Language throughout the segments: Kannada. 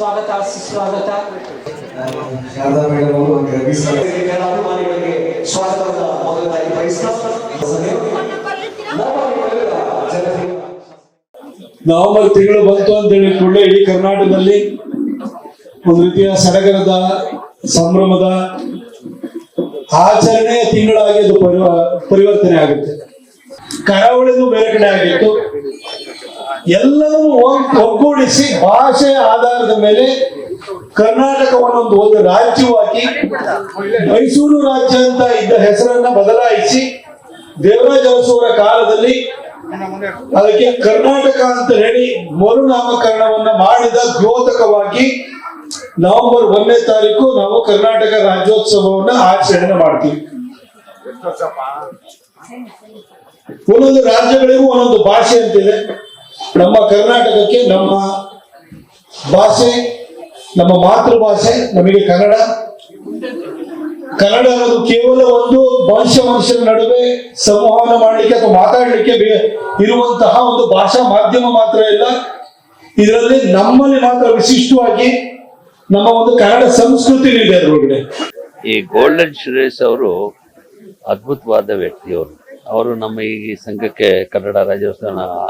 ಸ್ವಾಗತ ಸುಸ್ವಾಗತ. ಶಾರದಾ ಮೇಡಮ್ ಅವರು ರವಿ ಸರ್ ಕ್ರೀಡಾ ಅಭಿಮಾನಿಗಳಿಗೆ ಸ್ವಾಗತವನ್ನು ಮೊದಲದಾಗಿ ಬಯಸ್ತಾ ನಮ್ಮಲ್ಲಿರುವ ಜನತೆಯ ನವೆಂಬರ್ ತಿಂಗಳು ಬಂತು ಅಂತ ಹೇಳಿ ಕೂಡಲೇ ಇಡೀ ಕರ್ನಾಟಕದಲ್ಲಿ ಒಂದು ರೀತಿಯ ಸಡಗರದ ಸಂಭ್ರಮದ ಆಚರಣೆಯ ತಿಂಗಳಾಗಿ ಅದು ಪರಿವ ಪರಿವರ್ತನೆ ಆಗುತ್ತೆ. ಕರಾವಳಿನೂ ಬೇರೆ ಕಡೆ ಆಗಿತ್ತು. ಒಗ್- ಒಗ್ಗೂಡಿಸಿ ಭಾಷೆಯ ಆಧಾರದ ಮೇಲೆ ಕರ್ನಾಟಕವನ್ನೊಂದು ಒಂದು ರಾಜ್ಯವಾಗಿ ಮೈಸೂರು ರಾಜ್ಯ ಅಂತ ಇದ್ದ ಹೆಸರನ್ನ ಬದಲಾಯಿಸಿ ದೇವರಾಜ ಅರಸುವರ ಕಾಲದಲ್ಲಿ ಅದಕ್ಕೆ ಕರ್ನಾಟಕ ಅಂತ ಹೇಳಿ ಮರುನಾಮಕರಣವನ್ನ ಮಾಡಿದ ದ್ಯೋತಕವಾಗಿ ನವೆಂಬರ್ ಒಂದನೇ ತಾರೀಕು ನಾವು ಕರ್ನಾಟಕ ರಾಜ್ಯೋತ್ಸವವನ್ನ ಆಚರಣೆ ಮಾಡ್ತೀವಿ. ಒಂದೊಂದು ರಾಜ್ಯಗಳಿಗೂ ಒಂದೊಂದು ಭಾಷೆ ಅಂತಿದೆ. ನಮ್ಮ ಕರ್ನಾಟಕಕ್ಕೆ ನಮ್ಮ ಭಾಷೆ, ನಮ್ಮ ಮಾತೃಭಾಷೆ, ನಮಗೆ ಕನ್ನಡ. ಕನ್ನಡ ಅನ್ನೋದು ಕೇವಲ ಒಂದು ಮನುಷ್ಯ ಮನುಷ್ಯರ ನಡುವೆ ಸಂವಹನ ಮಾಡಲಿಕ್ಕೆ ಅಥವಾ ಮಾತಾಡಲಿಕ್ಕೆ ಇರುವಂತಹ ಒಂದು ಭಾಷಾ ಮಾಧ್ಯಮ ಮಾತ್ರ ಇಲ್ಲ. ಇದರಲ್ಲಿ ನಮ್ಮಲ್ಲಿ ಮಾತ್ರ ವಿಶಿಷ್ಟವಾಗಿ ನಮ್ಮ ಒಂದು ಕನ್ನಡ ಸಂಸ್ಕೃತಿ ಇದೆ ಅದರೊಳಗಡೆ. ಈ ಗೋಲ್ಡನ್ ಸುರೇಶ್ ಅವರು ಅದ್ಭುತವಾದ ವ್ಯಕ್ತಿಯವರು ಅವರು. ನಮ್ಮ ಈ ಸಂಘಕ್ಕೆ ಕನ್ನಡ ರಾಜ್ಯೋತ್ಸವ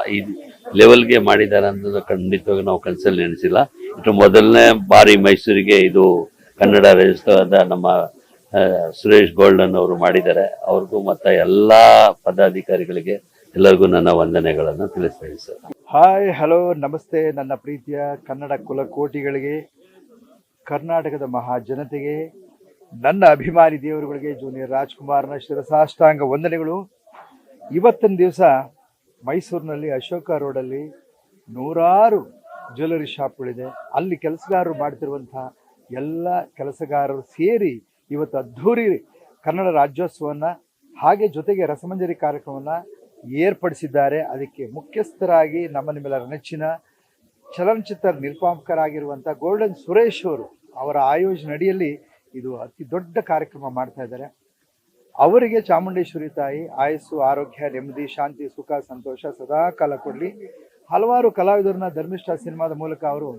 ಲೆವೆಲ್ಗೆ ಮಾಡಿದ್ದಾರೆ ಅನ್ನೋದು ಖಂಡಿತವಾಗಿ ನಾವು ಕನಸಲ್ಲಿ ನೆನೆಸಿಲ್ಲ. ಇಟ್ಟು ಮೊದಲನೇ ಬಾರಿ ಮೈಸೂರಿಗೆ ಇದು ಕನ್ನಡ ರಾಜ್ಯೋತ್ಸವದ ನಮ್ಮ ಸುರೇಶ್ ಗೋಲ್ಡನ್ ಅವರು ಮಾಡಿದ್ದಾರೆ. ಅವ್ರಿಗೂ ಮತ್ತು ಎಲ್ಲಾ ಪದಾಧಿಕಾರಿಗಳಿಗೆ ಎಲ್ಲರಿಗೂ ನನ್ನ ವಂದನೆಗಳನ್ನು ತಿಳಿಸ್ತೇನೆ ಸರ್. ಹಾಯ್ ಹಲೋ ನಮಸ್ತೆ, ನನ್ನ ಪ್ರೀತಿಯ ಕನ್ನಡ ಕುಲಕೋಟಿಗಳಿಗೆ, ಕರ್ನಾಟಕದ ಮಹಾ ಜನತೆಗೆ ನನ್ನ ಅಭಿಮಾನಿ ದೇವರುಗಳಿಗೆ, ಜೂನಿಯರ್ ರಾಜ್ಕುಮಾರ್ನ ಶಿರಸಾಷ್ಟಾಂಗ ವಂದನೆಗಳು. ಇವತ್ತಿನ ದಿವಸ ಮೈಸೂರಿನಲ್ಲಿ ಅಶೋಕ ರೋಡಲ್ಲಿ ನೂರಾರು ಜ್ಯುವೆಲರಿ ಶಾಪ್ಗಳಿದೆ. ಅಲ್ಲಿ ಕೆಲಸಗಾರರು ಮಾಡ್ತಿರುವಂಥ ಎಲ್ಲ ಕೆಲಸಗಾರರು ಸೇರಿ ಇವತ್ತು ಅದ್ಧೂರಿ ಕನ್ನಡ ರಾಜ್ಯೋತ್ಸವವನ್ನು ಹಾಗೆ ಜೊತೆಗೆ ರಸಮಂಜರಿ ಕಾರ್ಯಕ್ರಮವನ್ನು ಏರ್ಪಡಿಸಿದ್ದಾರೆ. ಅದಕ್ಕೆ ಮುಖ್ಯಸ್ಥರಾಗಿ ನಮ್ಮ ನಿಮ್ಮೆಲ್ಲರ ನೆಚ್ಚಿನ ಚಲನಚಿತ್ರ ನಿರ್ಮಾಪಕರಾಗಿರುವಂಥ ಗೋಲ್ಡನ್ ಸುರೇಶ್ ಅವರು ಅವರ ಆಯೋಜನೆ ಅಡಿಯಲ್ಲಿ ಇದು ಅತಿ ದೊಡ್ಡ ಕಾರ್ಯಕ್ರಮ ಮಾಡ್ತಾ ಇದ್ದಾರೆ. ಅವರಿಗೆ ಚಾಮುಂಡೇಶ್ವರಿ ತಾಯಿ ಆಯಸ್ಸು, ಆರೋಗ್ಯ, ನೆಮ್ಮದಿ, ಶಾಂತಿ, ಸುಖ, ಸಂತೋಷ ಸದಾ ಕಾಲ ಕೊಡಲಿ. ಹಲವಾರು ಕಲಾವಿದರನ್ನ ಧರ್ಮಿಷ್ಠ ಸಿನಿಮಾದ ಮೂಲಕ ಅವರು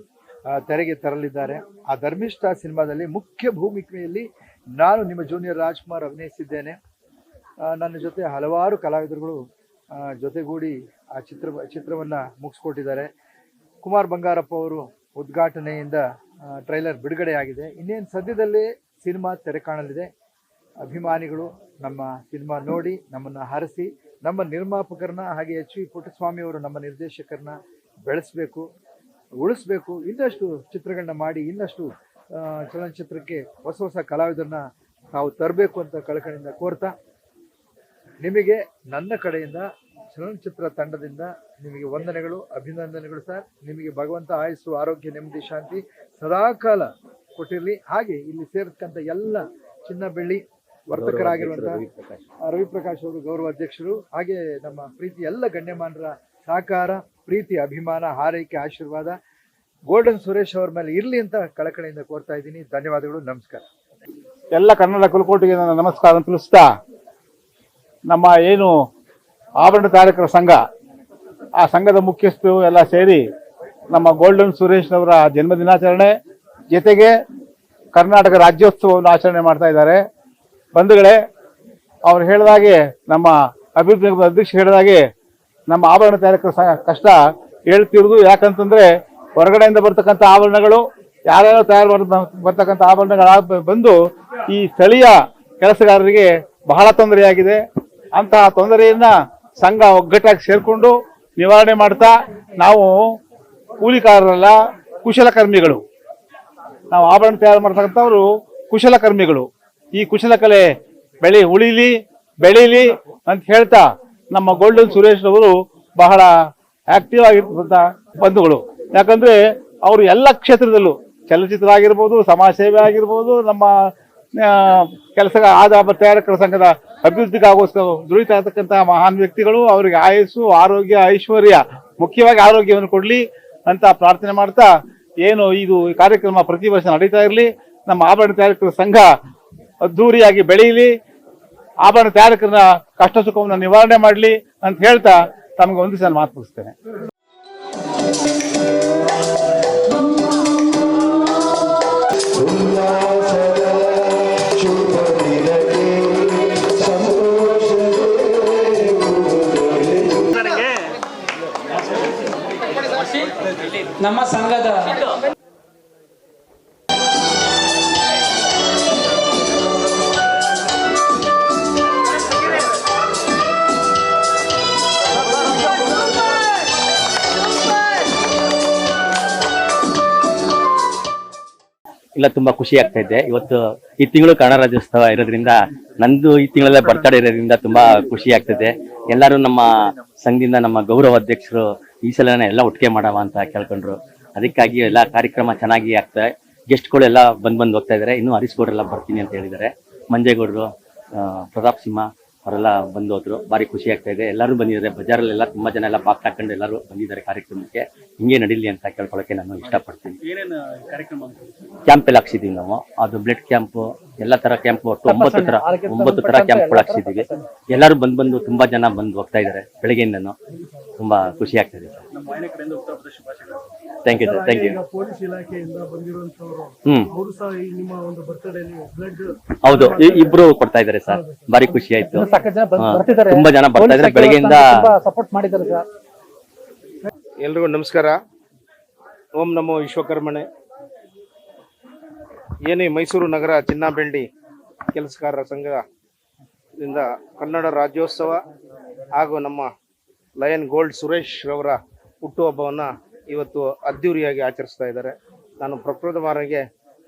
ತೆರೆಗೆ ತರಲಿದ್ದಾರೆ. ಆ ಧರ್ಮಿಷ್ಠ ಸಿನಿಮಾದಲ್ಲಿ ಮುಖ್ಯ ಭೂಮಿಕೆಯಲ್ಲಿ ನಾನು ನಿಮ್ಮ ಜೂನಿಯರ್ ರಾಜ್ಕುಮಾರ್ ಅಭಿನಯಿಸಿದ್ದೇನೆ. ನನ್ನ ಜೊತೆ ಹಲವಾರು ಕಲಾವಿದರುಗಳು ಜೊತೆಗೂಡಿ ಆ ಚಿತ್ರ, ಚಿತ್ರವನ್ನು ಮುಗಿಸ್ಕೊಟ್ಟಿದ್ದಾರೆ. ಕುಮಾರ್ ಬಂಗಾರಪ್ಪ ಅವರು ಉದ್ಘಾಟನೆಯಿಂದ ಟ್ರೈಲರ್ ಬಿಡುಗಡೆಯಾಗಿದೆ. ಇನ್ನೇನು ಸದ್ಯದಲ್ಲೇ ಸಿನಿಮಾ ತೆರೆ ಕಾಣಲಿದೆ. ಅಭಿಮಾನಿಗಳು ನಮ್ಮ ಸಿನಿಮಾ ನೋಡಿ ನಮ್ಮನ್ನು ಹರಸಿ ನಮ್ಮ ನಿರ್ಮಾಪಕರನ್ನ ಹಾಗೆ ಎಚ್ ವಿ ಪುಟ್ಟಸ್ವಾಮಿ ಅವರು ನಮ್ಮ ನಿರ್ದೇಶಕರನ್ನ ಬೆಳೆಸಬೇಕು, ಉಳಿಸ್ಬೇಕು, ಇನ್ನಷ್ಟು ಚಿತ್ರಗಳನ್ನ ಮಾಡಿ, ಇನ್ನಷ್ಟು ಚಲನಚಿತ್ರಕ್ಕೆ ಹೊಸ ಹೊಸ ಕಲಾವಿದರನ್ನ ತಾವು ತರಬೇಕು ಅಂತ ಕಳಕಳಿಯಿಂದ ಕೋರ್ತಾ, ನಿಮಗೆ ನನ್ನ ಕಡೆಯಿಂದ, ಚಲನಚಿತ್ರ ತಂಡದಿಂದ ನಿಮಗೆ ವಂದನೆಗಳು, ಅಭಿನಂದನೆಗಳು ಸರ್. ನಿಮಗೆ ಭಗವಂತ ಆಯಸ್ಸು, ಆರೋಗ್ಯ, ನೆಮ್ಮದಿ, ಶಾಂತಿ ಸದಾಕಾಲ ಕೊಟ್ಟಿರಲಿ. ಹಾಗೆ ಇಲ್ಲಿ ಸೇರ್ತಕ್ಕಂಥ ಎಲ್ಲ ಚಿನ್ನ ಬೆಳ್ಳಿ ವರ್ತಕರಾಗಿರುವಂತಹ ರವಿ ಪ್ರಕಾಶ್ ಅವರು ಗೌರವ ಅಧ್ಯಕ್ಷರು. ಹಾಗೆ ನಮ್ಮ ಪ್ರೀತಿ ಎಲ್ಲ ಗಣ್ಯಮಾನರ ಸಹಕಾರ ಪ್ರೀತಿ ಅಭಿಮಾನ ಹಾರೈಕೆ ಆಶೀರ್ವಾದ ಗೋಲ್ಡನ್ ಸುರೇಶ್ ಅವರ ಮೇಲೆ ಇರಲಿ ಅಂತ ಕಳಕಳಿಯಿಂದ ಕೋರ್ತಾ ಇದ್ದೀನಿ. ಧನ್ಯವಾದಗಳು. ನಮಸ್ಕಾರ. ಎಲ್ಲ ಕನ್ನಡ ಕುಲಕೋಟಿಗೆ ನನ್ನ ನಮಸ್ಕಾರ ತಿಳಿಸ್ತಾ ನಮ್ಮ ಏನು ಆಭರಣ ತಯಾರಕರ ಸಂಘ ಆ ಸಂಘದ ಮುಖ್ಯಸ್ಥರು ಎಲ್ಲ ಸೇರಿ ನಮ್ಮ ಗೋಲ್ಡನ್ ಸುರೇಶ್ನವರ ಜನ್ಮ ದಿನಾಚರಣೆ ಜೊತೆಗೆ ಕರ್ನಾಟಕ ರಾಜ್ಯೋತ್ಸವವನ್ನು ಆಚರಣೆ ಮಾಡ್ತಾ ಇದ್ದಾರೆ. ಬಂಧುಗಳೇ, ಅವ್ರು ಹೇಳಿದಾಗೆ ನಮ್ಮ ಅಭಿವೃದ್ಧಿ ನಿಗಮದ ಅಧ್ಯಕ್ಷ ಹೇಳಿದಾಗೆ ನಮ್ಮ ಆಭರಣ ತಯಾರಕರ ಕಷ್ಟ ಹೇಳ್ತಿರೋದು ಯಾಕಂತಂದ್ರೆ ಹೊರಗಡೆಯಿಂದ ಬರ್ತಕ್ಕಂಥ ಆಭರಣಗಳು, ಯಾರ್ಯಾರು ತಯಾರು ಬರ್ತಕ್ಕಂಥ ಆಭರಣಗಳು ಬಂದು ಈ ಸ್ಥಳೀಯ ಕೆಲಸಗಾರರಿಗೆ ಬಹಳ ತೊಂದರೆಯಾಗಿದೆ. ಅಂತಹ ತೊಂದರೆಯನ್ನ ಸಂಘ ಒಗ್ಗಟ್ಟಾಗಿ ಸೇರಿಕೊಂಡು ನಿವಾರಣೆ ಮಾಡ್ತಾ ನಾವು ಕೂಲಿಕಾರರಲ್ಲ, ಕುಶಲಕರ್ಮಿಗಳು. ನಾವು ಆಭರಣ ತಯಾರು ಮಾಡ್ತಕ್ಕಂಥವ್ರು ಕುಶಲಕರ್ಮಿಗಳು. ಈ ಕುಶಲಕಲೆ ಬೆಳೆ ಉಳಿಲಿ, ಬೆಳೀಲಿ ಅಂತ ಹೇಳ್ತಾ ನಮ್ಮ ಗೋಲ್ಡನ್ ಸುರೇಶ್ ಅವರು ಬಹಳ ಆಕ್ಟಿವ್ ಆಗಿರ್ತಕ್ಕಂಥ ಬಂಧುಗಳು. ಯಾಕಂದ್ರೆ ಅವರು ಎಲ್ಲ ಕ್ಷೇತ್ರದಲ್ಲೂ ಚಲನಚಿತ್ರ ಆಗಿರ್ಬೋದು ಸಮಾಜ ಸೇವೆ ಆಗಿರ್ಬೋದು ನಮ್ಮ ಕೆಲಸ ಆದ ತಯಾರಕರ ಸಂಘದ ಅಭಿವೃದ್ಧಿಗಾಗೋಸ್ಕರ ದುಡಿತಾ ಇರ್ತಕ್ಕಂತಹ ಮಹಾನ್ ವ್ಯಕ್ತಿಗಳು. ಅವರಿಗೆ ಆಯಸ್ಸು, ಆರೋಗ್ಯ, ಐಶ್ವರ್ಯ, ಮುಖ್ಯವಾಗಿ ಆರೋಗ್ಯವನ್ನು ಕೊಡ್ಲಿ ಅಂತ ಪ್ರಾರ್ಥನೆ ಮಾಡ್ತಾ, ಏನು ಇದು ಕಾರ್ಯಕ್ರಮ ಪ್ರತಿ ವರ್ಷ ನಡೀತಾ ಇರಲಿ. ನಮ್ಮ ಆಭರಣ ತಯಾರಕರ ಸಂಘ ಅದ್ದೂರಿಯಾಗಿ ಬೆಳೆಯಲಿ, ಆಭರಣ ತಯಾರಕರ ಕಷ್ಟ ಸುಖವನ್ನು ನಿವಾರಣೆ ಮಾಡಲಿ ಅಂತ ಹೇಳ್ತಾ ತಮಗೆ ಒಂದು ಸಲ ಮಾತು ಮುಗಿಸ್ತೇನೆ. ಇಲ್ಲ, ತುಂಬಾ ಖುಷಿ ಆಗ್ತಾ ಇದೆ. ಇವತ್ತು ಈ ತಿಂಗಳು ಕನ್ನಡ ರಾಜ್ಯೋತ್ಸವ ಇರೋದ್ರಿಂದ, ನಂದು ಈ ತಿಂಗಳಲ್ಲೇ ಬರ್ತಡೇ ಇರೋದ್ರಿಂದ ತುಂಬಾ ಖುಷಿ ಆಗ್ತದೆ ಎಲ್ಲರೂ ನಮ್ಮ ಸಂಘದಿಂದ ನಮ್ಮ ಗೌರವ ಅಧ್ಯಕ್ಷರು ಈ ಸಲನೇ ಎಲ್ಲ ಒಟ್ಟಿಗೆ ಮಾಡವ ಅಂತ ಕೇಳ್ಕೊಂಡ್ರು. ಅದಕ್ಕಾಗಿ ಎಲ್ಲ ಕಾರ್ಯಕ್ರಮ ಚೆನ್ನಾಗಿ ಆಗ್ತಾ, ಗೆಸ್ಟ್ಗಳು ಎಲ್ಲ ಬಂದ್ ಬಂದ್ ಹೋಗ್ತಾ ಇದಾರೆ. ಇನ್ನು ಹರೀಶ್ಗೌಡ್ರೆಲ್ಲ ಬರ್ತೀನಿ ಅಂತ ಹೇಳಿದ್ದಾರೆ. ಮಂಜೇಗೌಡರು ಪ್ರತಾಪ್ ಸಿಂಹ ಅವರೆಲ್ಲ ಬಂದು ಹೋದ್ರು. ಭಾರಿ ಖುಷಿ ಆಗ್ತಾ ಇದೆ. ಎಲ್ಲರೂ ಬಂದಿದ್ದಾರೆ. ಬಜಾರಲ್ಲೆಲ್ಲ ತುಂಬಾ ಜನ ಎಲ್ಲ ಬಾಕ್ ಹಾಕೊಂಡು ಎಲ್ಲರೂ ಬಂದಿದ್ದಾರೆ ಕಾರ್ಯಕ್ರಮಕ್ಕೆ. ಹಿಂಗೆ ನಡೀಲಿ ಅಂತ ಕೇಳ್ಕೊಳ್ಳೋಕೆ ನಾನು ಇಷ್ಟಪಡ್ತೀನಿ. ಕ್ಯಾಂಪ್ ಎಲ್ಲ ಹಾಕ್ಸಿದೀವಿ ನಾವು. ಅದು ಬ್ಲಡ್ ಕ್ಯಾಂಪ್ ಎಲ್ಲ ತರ ಕ್ಯಾಂಪ್ ಒಟ್ಟು ಒಂಬತ್ತು ತರ ಒಂಬತ್ತು ತರ ಕ್ಯಾಂಪ್ ಹಾಕ್ಸಿದೀವಿ. ಎಲ್ಲರೂ ಬಂದು ಬಂದು ತುಂಬಾ ಜನ ಬಂದು ಹೋಗ್ತಾ ಇದ್ದಾರೆ. ಬೆಳಗ್ಗೆಯಿಂದನು ತುಂಬಾ ಖುಷಿ ಆಗ್ತದೆ thank you sir thank you police ಇಲಾಖೆಯಿಂದ ಬಂದಿರುವಂತವರು ಹ್ಮ್. ಅವರು ಸಹ ಈ ನಿಮ್ಮ ಒಂದು ಬರ್ತಡೇ ಬ್ಲಡ್ ಹೌದು. ಇ- ಇಬ್ರು ಕೊಡ್ತಾ ಇದ್ದಾರೆ ಸರ್. ಭಾರಿ ಖುಷಿ ಆಯ್ತು. ಸಾಕಷ್ಟು ಜನ ಬಂದ್- ಹಾ, ಬರ್ತಿದ್ದಾರೆ. ತುಂಬಾ ಜನ ಬರ್ತಾ ಇದ್ದಾರೆ. ಬೆಳಗ್ಗೆಯಿಂದ ಸಪೋರ್ಟ್ ಮಾಡಿದ್ದಾರೆ ಸರ್. ಎಲ್ರಿಗೂ ನಮಸ್ಕಾರ. ಓಂ ನಮೋ ವಿಶ್ವಕರ್ಮಣೆ. ಏನೇ ಮೈಸೂರು ನಗರ ಚಿನ್ನ ಬೆಳ್ಳಿ ಕೆಲಸಗಾರರ ಸಂಘದಿಂದ ಕನ್ನಡ ರಾಜ್ಯೋತ್ಸವ ಹಾಗೂ ನಮ್ಮ ಲಯನ್ ಗೋಲ್ಡ್ ಸುರೇಶ್ ರವರ ಹುಟ್ಟುಹಬ್ಬವನ್ನು ಇವತ್ತು ಅದ್ದೂರಿಯಾಗಿ ಆಚರಿಸ್ತಾ ಇದ್ದಾರೆ. ನಾನು ಪ್ರಪ್ರಥಮರಿಗೆ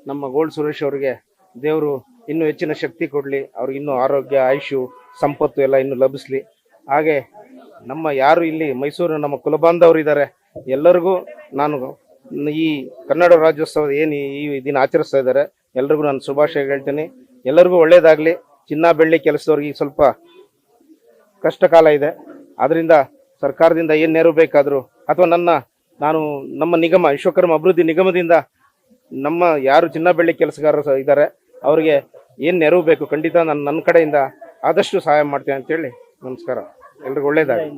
ನಮ್ಮ ಗೋಲ್ಡ್ ಸುರೇಶ್ ಅವರಿಗೆ ದೇವರು ಇನ್ನೂ ಹೆಚ್ಚಿನ ಶಕ್ತಿ ಕೊಡಲಿ, ಅವ್ರಿಗೆ ಇನ್ನೂ ಆರೋಗ್ಯ ಆಯುಷು ಸಂಪತ್ತು ಎಲ್ಲ ಇನ್ನೂ ಲಭಿಸಲಿ. ಹಾಗೆ ನಮ್ಮ ಯಾರು ಇಲ್ಲಿ ಮೈಸೂರು ನಮ್ಮ ಕುಲಬಾಂಧವರು ಇದ್ದಾರೆ, ಎಲ್ಲರಿಗೂ ನಾನು ಈ ಕನ್ನಡ ರಾಜ್ಯೋತ್ಸವ ಏನು ಈ ದಿನ ಆಚರಿಸ್ತಾ ಇದ್ದಾರೆ, ಎಲ್ರಿಗೂ ನಾನು ಶುಭಾಶಯ ಹೇಳ್ತೀನಿ. ಎಲ್ಲರಿಗೂ ಒಳ್ಳೆಯದಾಗಲಿ ಚಿನ್ನ ಬೆಳ್ಳಿ ಕೆಲಸದವ್ರಿಗೆ ಸ್ವಲ್ಪ ಕಷ್ಟ ಕಾಲ ಇದೆ. ಅದರಿಂದ ಸರ್ಕಾರದಿಂದ ಏನು ನೆರವು ಬೇಕಾದರೂ, ಅಥವಾ ನನ್ನ ನಾನು ನಮ್ಮ ನಿಗಮ, ವಿಶ್ವಕರ್ಮ ಅಭಿವೃದ್ಧಿ ನಿಗಮದಿಂದ ನಮ್ಮ ಯಾರು ಚಿನ್ನ ಬೆಳ್ಳಿ ಕೆಲಸಗಾರರು ಇದ್ದಾರೆ, ಅವರಿಗೆ ಏನು ನೆರವು ಬೇಕು ಖಂಡಿತ ನಾನು ನನ್ನ ಕಡೆಯಿಂದ ಆದಷ್ಟು ಸಹಾಯ ಮಾಡ್ತೇನೆ ಅಂತೇಳಿ ನಮಸ್ಕಾರ. ಎಲ್ರಿಗೂ ಒಳ್ಳೇದಾಗಲಿ